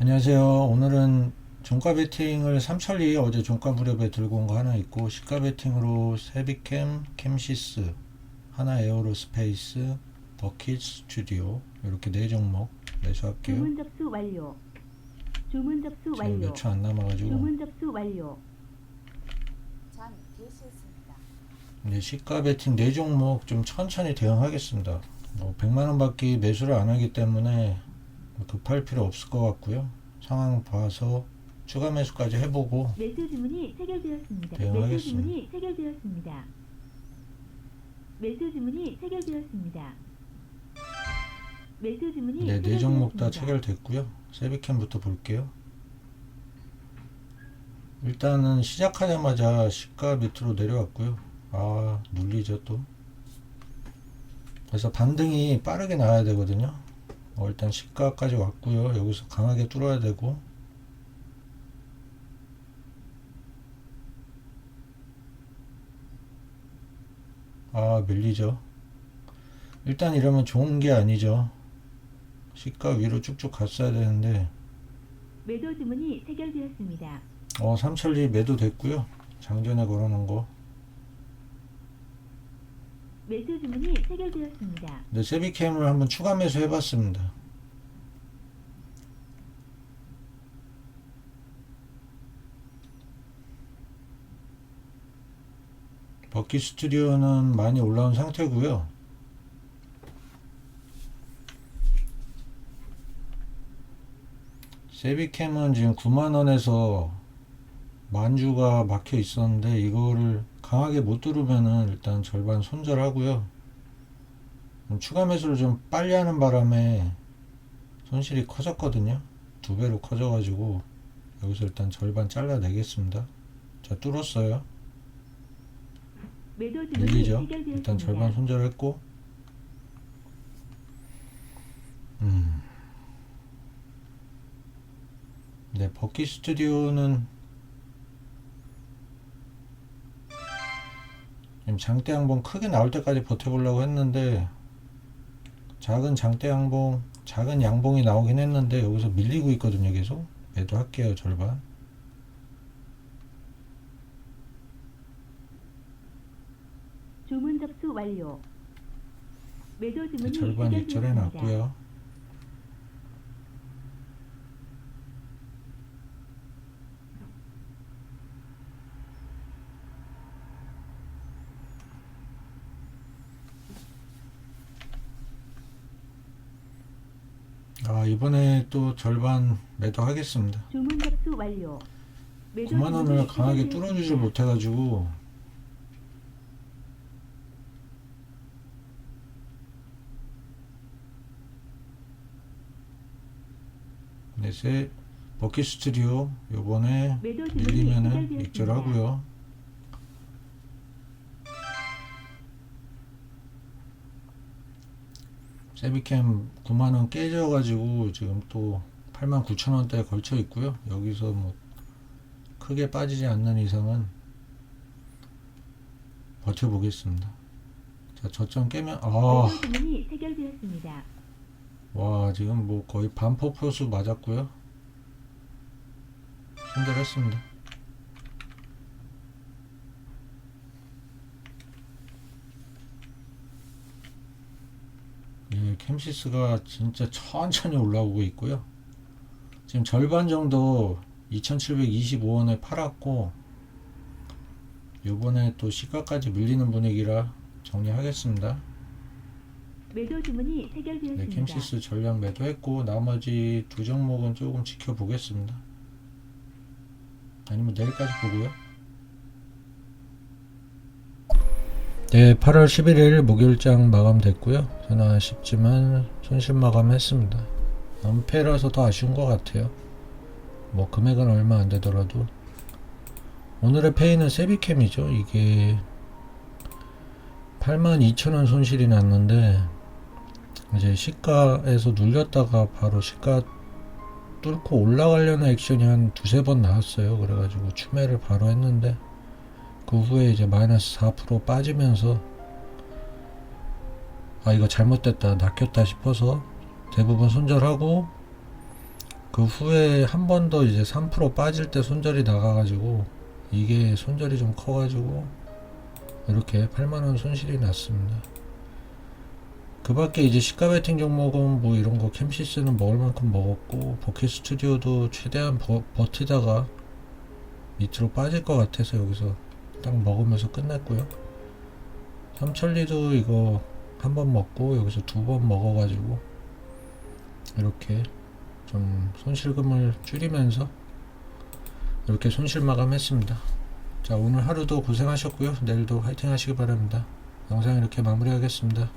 안녕하세요. 오늘은 종가 베팅을 삼천리 어제 종가 무렵에 들고 온 거 하나 있고 시가 베팅으로 세비캠, 캠시스, 하나 에어로스페이스, 버킷 스튜디오 이렇게 네 종목 매수할게요. 주문 접수 완료. 주문 접수 지금 완료. 몇초 안 남아가지고 주문 접수 완료. 전 개시했습니다. 이제 시가 베팅 네 종목 좀 천천히 대응하겠습니다. 뭐 100만 원밖에 매수를 안 하기 때문에 뭐 급할 필요 없을 것 같고요. 상황 봐서 추가 매수까지 해보고 매수 주문이 체결되었습니다. 매수 대응하겠습니다. 주문이 체결되었습니다. 매수 주문이 체결되었습니다. 매수 주문이 네, 네 종목 다. 체결됐고요. 세비캠부터 볼게요. 일단은 시작하자마자 시가 밑으로 내려왔고요. 아, 눌리죠 또. 그래서 반등이 빠르게 나와야 되거든요. 어, 일단 시가까지 왔고요. 여기서 강하게 뚫어야 되고. 아, 밀리죠. 일단 이러면 좋은 게 아니죠. 시가 위로 쭉쭉 갔어야 되는데 매도 주문이 체결되었습니다. 어 삼천리 매도 됐고요 장전에 걸어놓은 거 매수 주문이 체결되었습니다. 근데 세비캠을 한번 추가 매수 해봤습니다 버킷 스튜디오는 많이 올라온 상태고요 세비캠은 지금 9만원에서 만주가 막혀 있었는데 이거를 강하게 못 누르면은 일단 절반 손절하고요. 음, 추가 매수를 좀 빨리 하는 바람에 손실이 커졌거든요. 두 배로 커져가지고 여기서 일단 절반 잘라내겠습니다. 자 뚫었어요. 밀리죠. 일단 절반 손절했고 음. 네, 버킷 스튜디오는 지금 장대 양봉 크게 나올 때까지 버텨보려고 했는데 작은 장대 양봉, 작은 양봉이 나오긴 했는데 여기서 밀리고 있거든요, 계속. 매도할게요, 절반. 주문 접수 완료. 매도 네, 주문이 절반 입절해. 놨고요. 아 이번에 또 절반 매도하겠습니다. 주문 접수 완료. 매도 9만 원을 강하게. 뚫어주질 못해가지고 네세 버킷 스튜디오 요번에 밀리면은. 익절하고요. 세비캠 9만원 깨져가지고 지금 또 8만 9천원대에 걸쳐 있고요. 여기서 뭐 크게 빠지지 않는 이상은 버텨보겠습니다. 자, 저점 깨면, 아. 와, 지금 뭐 거의 반포 표수 맞았고요. 손절했습니다. 예, 캠시스가 진짜 천천히 올라오고 있고요. 지금 절반 정도 2725원에 팔았고, 요번에 또 시가까지 밀리는 분위기라 정리하겠습니다. 매도 주문이 네, 체결되었습니다. 캠시스 전량 매도했고 나머지 두 종목은 조금 지켜보겠습니다. 아니면 내일까지 보고요. 네, 8월 11일 목요일장 마감됐고요. 저는 아쉽지만 손실 마감했습니다. 은폐라서 더 아쉬운 것 같아요. 뭐 금액은 얼마 안 되더라도 오늘의 페이는 세비캠이죠. 이게 82,000원 손실이 났는데 이제 시가에서 눌렸다가 바로 시가 뚫고 올라가려는 액션이 한 두세 번 나왔어요. 그래가지고 추매를 바로 했는데 그 후에 이제 마이너스 4% 빠지면서 아 이거 잘못됐다 낚였다 싶어서 대부분 손절하고 그 후에 한 번 더 이제 3% 빠질 때 손절이 나가가지고 이게 손절이 좀 커가지고 이렇게 8만원 손실이 났습니다. 그 밖에 이제 시가 베팅 종목은 뭐 이런 거 캠시스는 먹을 만큼 먹었고 버킷 스튜디오도 최대한 버, 버티다가 밑으로 빠질 것 같아서 여기서 딱 먹으면서 끝냈고요. 삼천리도 이거 한 번 먹고 여기서 두 번 먹어가지고 이렇게 좀 손실금을 줄이면서 이렇게 손실 마감했습니다. 자 오늘 하루도 고생하셨고요. 내일도 화이팅 하시기 바랍니다. 영상 이렇게 마무리하겠습니다.